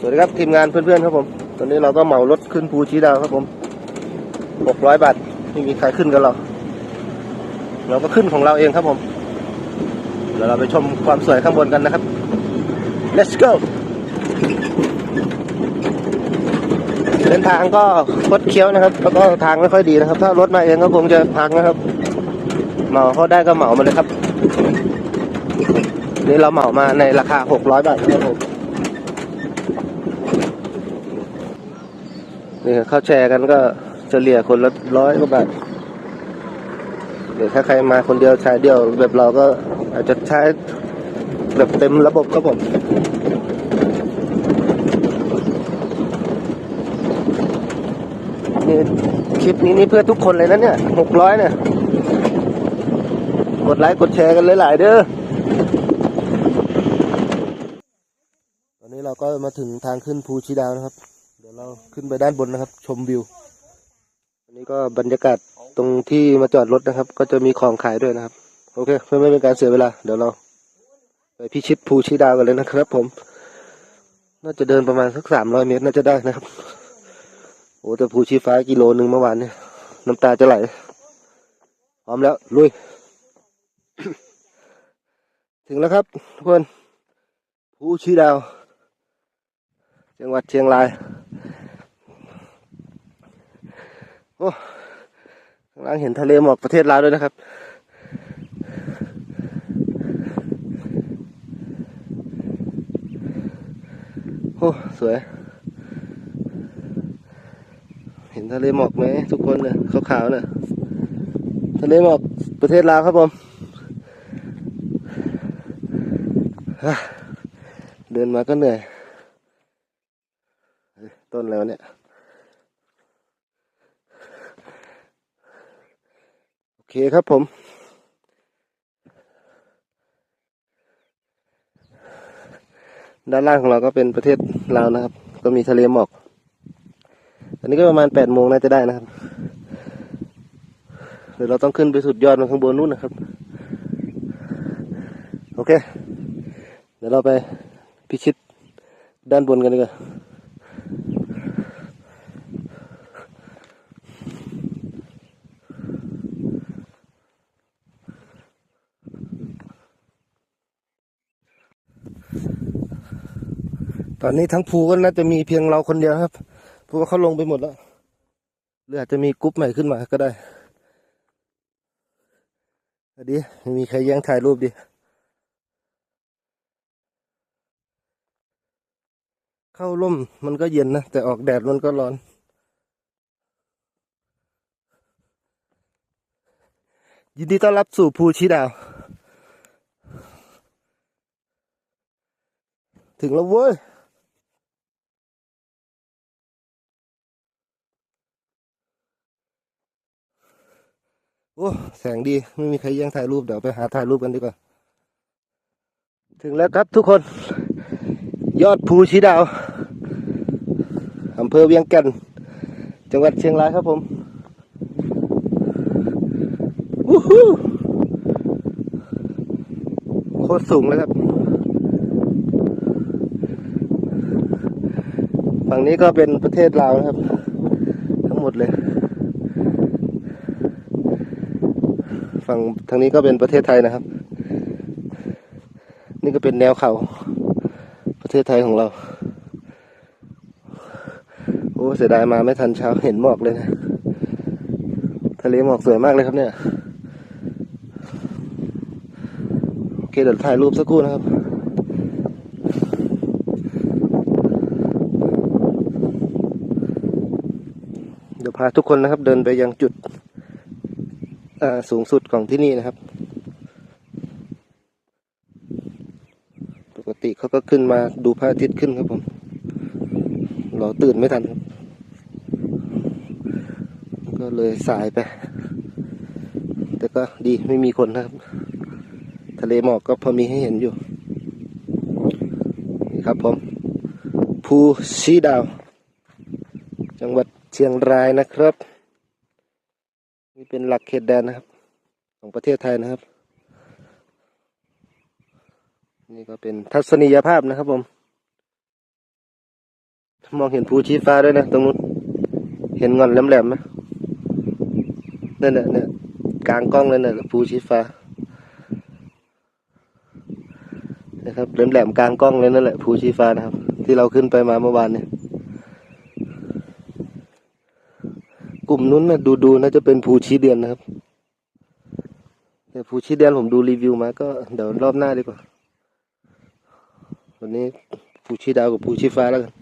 สวัสดีครับทีมงานเพื่อนๆครับผม ตอนนี้เราก็เหมารถขึ้นภูชีดาวครับผมหกร้อยบาทไม่มีใครขึ้นกันหรอกเราก็ขึ้นของเราเองครับผมเดี๋ยวเราไปชมความสวยข้างบนกันนะครับ let's go เดินทางก็คดเคี้ยวนะครับ แล้วก็ทางไม่ค่อยดีนะครับ ถ้ารถมาเองก็คงจะพังนะครับ เหมาเขาได้ก็เหมามาเลยครับ นี่เราเหมามาในราคาหกร้อยบาทนะครับผม นี่เขาแชร์กันก็เฉลี่ยคนละร้อยกว่าบาทเดี๋ยวถ้าใครมาคนเดียวใชายเดียวแบบเราก็อาจจะใช้แบบเต็มระบบครับผมนี่คลิปนี้นี่เพื่อทุกคนเลยนะเนี่ยหกร้อยเนี่ย กดไลค์กดแชร์กันหลายๆเด้อตอนนี้เราก็มาถึงทางขึ้นภูชีดาวนะครับ เราขึ้นไปด้านบนนะครับ ชมวิว อันนี้ก็บรรยากาศตรงที่มาจอดรถนะครับ ก็จะมีของขายด้วยนะครับ โอเค เพื่อไม่เป็นการเสียเวลา เดี๋ยวเราไปพิชิตภูชีดาวกันเลยนะครับ ผม น่าจะเดินประมาณสักสามร้อยเมตรน่าจะได้นะครับ โอ้แต่ภูชีฟ้ากิโลหนึ่งเมื่อวานเนี่ย น้ำตาจะไหล พร้อมแล้วลุย ถึงแล้วครับทุกคนภูชีดาว จังหวัดเชียงราย โอ้ข้างล่างเห็นทะเลหมอกประเทศลาวด้วยนะครับ โอ้สวย เห็นทะเลหมอกไหมทุกคนเนี่ยขาวๆเนี่ยทะเลหมอกประเทศลาวครับผมเดินมาก็เหนื่อยต้นแล้วเนี่ย โอ เคครับผม ด้านล่างของเราก็เป็นประเทศลาวนะครับ ก็มีทะเลหมอก อันนี้ก็ประมาณแปดโมงน่าจะได้นะครับ เดี๋ยวเราต้องขึ้นไปสุดยอดมาข้างบนนู้นนะครับ โอเค เดี๋ยวเราไปพิชิตด้านบนกันดีกว่า ตอนนี้ทั้งภูก็น่าจะมีเพียงเราคนเดียวครับ เพราะว่าเขาลงไปหมดแล้วหรืออาจจะมีกรุ๊ปใหม่ขึ้นมาก็ได้อดีไม่มีใครแย่งถ่ายรูปดิ เข้าร่มมันก็เย็นนะ แต่ออกแดดมันก็ร้อน ยินดีต้อนรับสู่ภูชีดาว ถึงแล้วเว้ย โอ้แสงดีไม่มีใครแย่งถ่ายรูปเดี๋ยวไปหาถ่ายรูปกันดีกว่า ถึงแล้วครับทุกคน ยอดภูชีดาวอำเภอเวียงแก่นจังหวัดเชียงรายครับผมวู้ฮู้โคตรสูงเลยครับ ฝั่งนี้ก็เป็นประเทศลาวนะครับ ทั้งหมดเลย ฝั่งทางนี้ก็เป็นประเทศไทยนะครับ นี่ก็เป็นแนวเขา ประเทศไทยของเรา โอ้เสียดายมาไม่ทันเช้าเห็นหมอกเลยนะทะเลหมอกสวยมากเลยครับเนี่ยโอเคเดี๋ยวถ่ายรูปสักครู่นะครับเดี๋ยวพาทุกคนนะครับเดินไปยังจุด สูงสุดของที่นี่นะครับ ปกติเขาก็ขึ้นมาดูพระอาทิตย์ขึ้นครับผมเราตื่นไม่ทันครับ ก็เลยสายไป แต่ก็ดีไม่มีคนนะครับ ทะเลหมอกก็พอมีให้เห็นอยู่ นี่ครับผม ภูชีดาว จังหวัดเชียงรายนะครับ เป็นหลักเขตแดนนะครับ ของประเทศไทยนะครับ นี่ก็เป็นทัศนียภาพนะครับผมมองเห็นภูชีฟ้าด้วยนะตรงนู้นเห็นงอนแหลมๆไหมนั่นแหละเนี่ยกลางกล้องเลยเนี่ยภูชีฟ้านะครับแหลมๆกลางกล้องเลยนั่นแหละภูชีฟ้านะครับ ที่เราขึ้นไปมาเมื่อวานเนี่ย กลุ่มนู้นนะดูดูๆน่าจะเป็นภูชีเดือนนะครับ แต่ภูชีเดือนผมดูรีวิวมาก็เดี๋ยวรอบหน้าดีกว่า วันนี้ภูชีดาวกับภูชีฟ้าแล้วกัน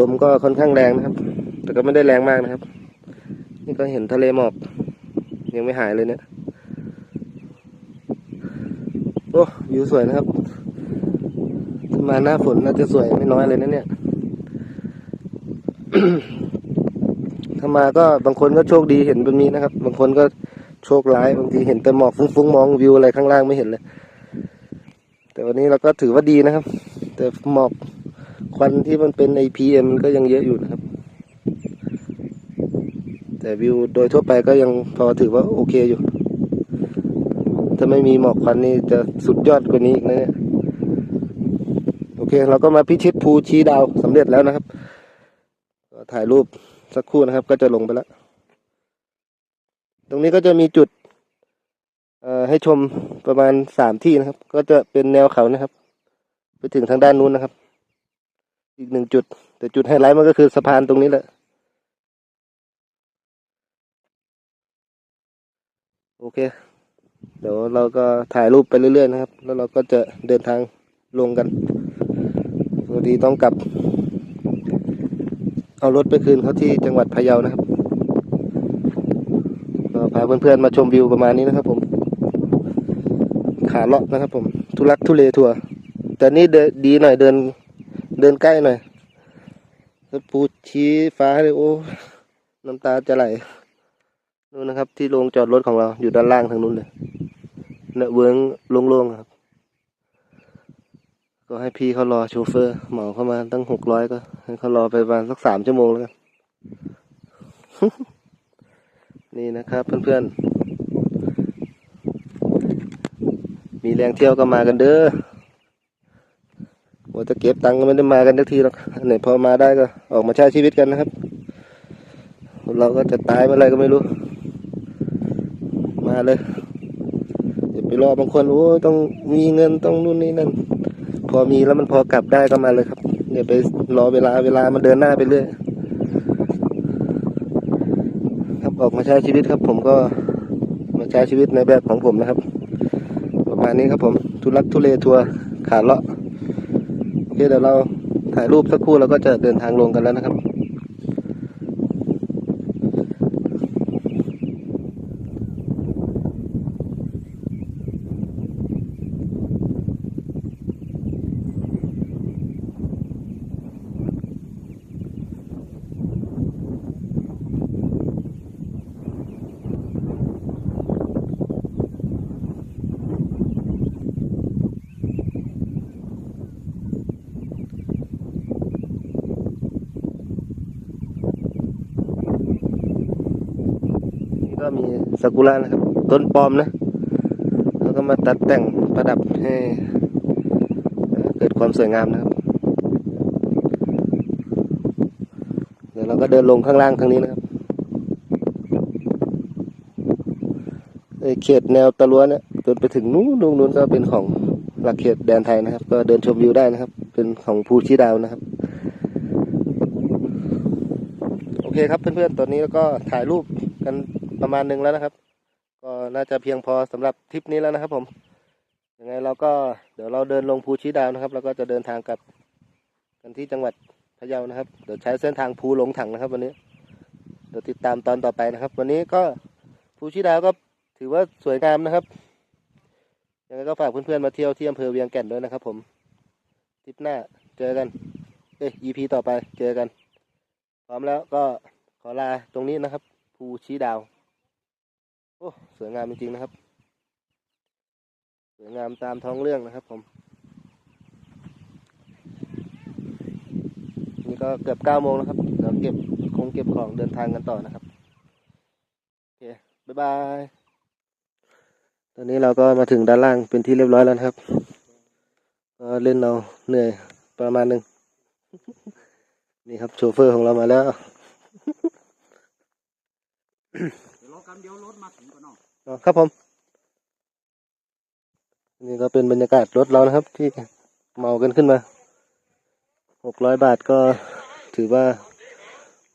ลมก็ค่อนข้างแรงนะครับ แต่ก็ไม่ได้แรงมากนะครับ นี่ก็เห็นทะเลหมอก ยังไม่หายเลยเนี่ย โอ้วิวสวยนะครับ มาหน้าฝนน่าจะสวยไม่น้อยเลยนะเนี่ย ถ้ามาก็บางคนก็โชคดีเห็นแบบนี้นะครับ บางคนก็โชคร้ายบางทีเห็นแต่หมอกฟุ้งๆมองวิวอะไรข้างล่างไม่เห็นเลย แต่วันนี้เราก็ถือว่าดีนะครับ แต่หมอกควันที่มันเป็นในพีเอ็มก็ยังเยอะอยู่นะครับ แต่วิวโดยทั่วไปก็ยังพอถือว่าโอเคอยู่ ถ้าไม่มีหมอกควันนี่จะสุดยอดกว่านี้อีกนะเนี่ย เคเราก็มาพิชิตภูชีดาวสำเร็จแล้วนะครับก็ถ่ายรูปสักครู่นะครับ ก็จะลงไปแล้ว ตรงนี้ก็จะมีจุดให้ชมประมาณสามที่นะครับ ก็จะเป็นแนวเขานะครับ ไปถึงทางด้านนู้นนะครับ อีกหนึ่งจุด แต่จุดไฮไลท์มันก็คือสะพานตรงนี้แหละ โอเค เดี๋ยวเราก็ถ่ายรูปไปเรื่อยๆนะครับ แล้วเราก็จะเดินทางลงกัน สวัสดีต้องกลับ เอารถไปคืนเขาที่จังหวัดพะเยานะครับก็พาเพื่อนๆมาชมวิวประมาณนี้นะครับ ผม ขาเลาะนะครับ ผม ทุลักทุเลทัวร์แต่นี่เดินดีหน่อยเดิน เดินใกล้หน่อยแล้วปูชี้ฟ้าเลยโอ้น้ำตาจะไหลนู่นนะครับ ที่โรงจอดรถของเราอยู่ด้านล่างทางนู้นเลยเนี่ยเวิ้งโล่งๆครับ ก็ให้พี่เขารอโชเฟอร์เหมาเข้ามาตั้งหกร้อยก็ให้เขารอไปประมาณสักสามชั่วโมงแล้วกัน นี่นะครับเพื่อนๆ มีแรงเที่ยวก็มากันเด้อว่าจะเก็บตังค์ก็ไม่ได้มากันทักทีหรอกอันไหนพอมาได้ก็ออกมาใช้ชีวิตกันนะครับ เราก็จะตายเมื่อไรก็ไม่รู้ มาเลยอย่าไปรอบางคนโอ้ยต้องมีเงินต้องนู่นนี่นั่น พอมีแล้วมันพอกลับได้ก็มาเลยครับอย่าไปรอเวลาเวลามันเดินหน้าไปเรื่อยครับออกมาใช้ชีวิตครับ ผมก็มาใช้ชีวิตในแบบของผมนะครับ ประมาณนี้ครับผมทุลักทุเลทัวร์ขาเลาะโอเคเดี๋ยวเราถ่ายรูปสักครู่เราก็จะเดินทางลงกันแล้วนะครับ นี่ก็มี ซากุระนะครับ ต้นปลอมนะแล้วก็มาตัดแต่งประดับให้เกิดความสวยงามนะครับเดี๋ยวเราก็เดินลงข้างล่างทางนี้นะครับเขตแนวตะลัวเนี่ยจนไปถึงนู้นนู้นนู้นก็เป็นของหลักเขตแดนไทยนะครับ ก็เดินชมวิวได้นะครับ เป็นของภูชีดาวนะครับโอเคครับเพื่อนๆ ตอนนี้แล้วก็ถ่ายรูปกัน ประมาณหนึงแล้วนะครับ ก็น่าจะเพียงพอสำหรับทริปนี้แล้วนะครับผมยังไงเราก็เดี๋ยวเราเดินลงภูชีดาวนะครับ แล้วก็จะเดินทางกลับกันที่จังหวัดพะเยานะครับ เดี๋ยวใช้เส้นทางภูหลงถังนะครับ วันนี้ เดี๋ยวติดตามตอนต่อไปนะครับ วันนี้ก็ภูชีดาวก็ถือว่าสวยงามนะครับยังไงก็ฝากเพื่อนๆมาเที่ยวที่อำเภอเวียงแก่นด้วยนะครับ ผมทริปหน้าเจอกัน เอ้ย EP ต่อไปเจอกัน พร้อมแล้วก็ขอลาตรงนี้นะครับ ภูชี้ดาว โอ้สวยงามจริงๆนะครับ สวยงามตามท้องเรื่องนะครับ ผม นี่ก็เกือบเก้าโมงแล้วครับเดี๋ยวเก็บคงเก็บของเดินทางกันต่อนะครับโอเคบ๊ายบายตอนนี้เราก็มาถึงด้านล่างเป็นที่เรียบร้อยแล้วนะครับก็เล่นเอาเหนื่อยประมาณหนึ่งนี่ครับโชเฟอร์ของเรามาแล้ว กันเดี๋ยวรถมาถึงก่อนเนาะอ๋อครับผม นี่ก็เป็นบรรยากาศรถเรานะครับ ที่เมากันขึ้นมาหกร้อยบาทก็ถือว่า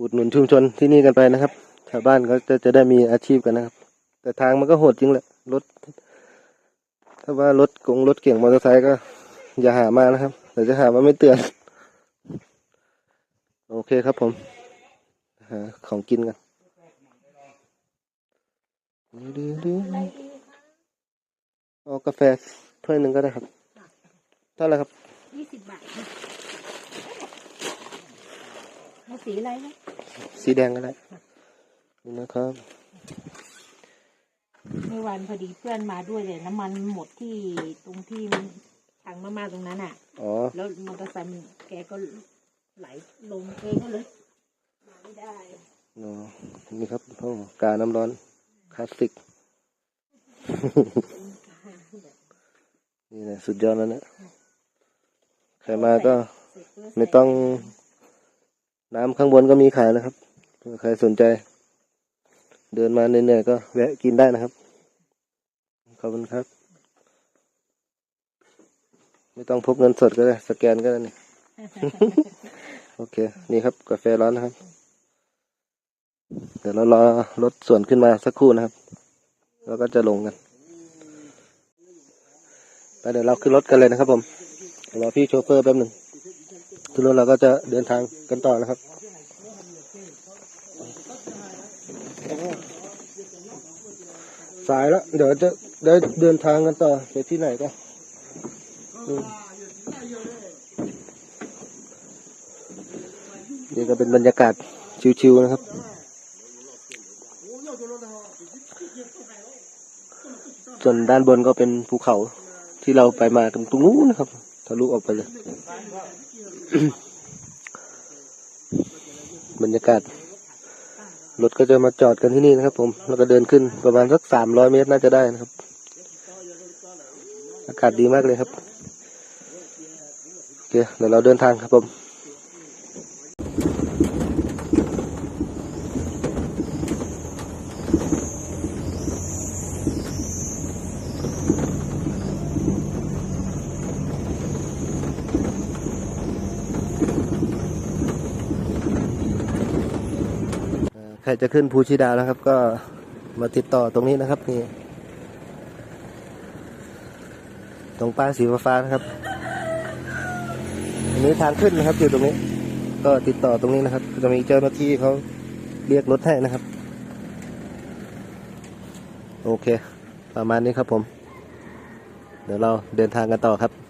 อุดหนุนชุมชนที่นี่กันไปนะครับ ชาวบ้านเขาจะจะได้มีอาชีพกันนะครับ แต่ทางมันก็โหดจริงแหละรถ ถ้าว่ารถกงรถเก่งมอเตอร์ไซค์ก็ อย่าหามานะครับเดี๋ยวจะหาว่าไม่เตือน โอเคครับผม หาของกินกัน เอากาแฟถ้วยหนึ่งก็ได้ครับเท่าไหรครับยี่สิบบาทค่ะเอาสีอะไรนะสีแดงก็ได้นี่นะครับเมื่อวานพอดีเพื่อนมาด้วยเลยน้ำมันหมดที่ตรงที่มันถังมามาตรงนั้นอะอ๋อแล้วมอเตอร์ไซค์มันแกก็ไหลลงเองก็เลยมาไม่ได้อ๋อนี่ครับห้องกาน้ำร้อน คลาสสิก นี่นะสุดยอดแล้วนะใครมาก็ไม่ต้อง น้ำข้างบนก็มีขายนะครับใครสนใจ เดินมาเหนื่อยๆก็แวะกินได้นะครับ ขอบคุณครับ ไม่ต้องพกเงินสดก็ได้ สแกนก็ได้นี่ โอเค นี่ครับ กาแฟร้อนนะครับ เดี๋ยวเรารอรถส่วนขึ้นมาสักครู่นะครับ แล้วก็จะลงกันไปเดี๋ยวเราขึ้นรถกันเลยนะครับ ผมรอพี่โชเฟอร์แป๊บหนึ่งขึ้นรถเราก็จะเดินทางกันต่อนะครับสายแล้วเดี๋ยวจะได้เดินทางกันต่อไปที่ไหนก็นี่ก็เป็นบรรยากาศชิวๆนะครับ ส่วนด้านบนก็เป็นภูเขาที่เราไปมากันตรงนู้นนะครับทะลุออกไปเลย บรรยากาศรถก็จะมาจอดกันที่นี่นะครับ ผมแล้วก็เดินขึ้นประมาณสักสามร้อยเมตรน่าจะได้นะครับ อากาศดีมากเลยครับโอเคเดี๋ยวเราเดินทางครับผม ใครจะขึ้นภูชีดานะครับ ก็มาติดต่อตรงนี้นะครับนี่ตรงป้ายสีฟ้านะครับอันนี้ทางขึ้นนะครับอยู่ตรงนี้ ก็ติดต่อตรงนี้นะครับ จะมีเจ้าหน้าที่เขาเรียกรถให้นะครับ โอเค ประมาณนี้ครับผม เดี๋ยวเราเดินทางกันต่อครับ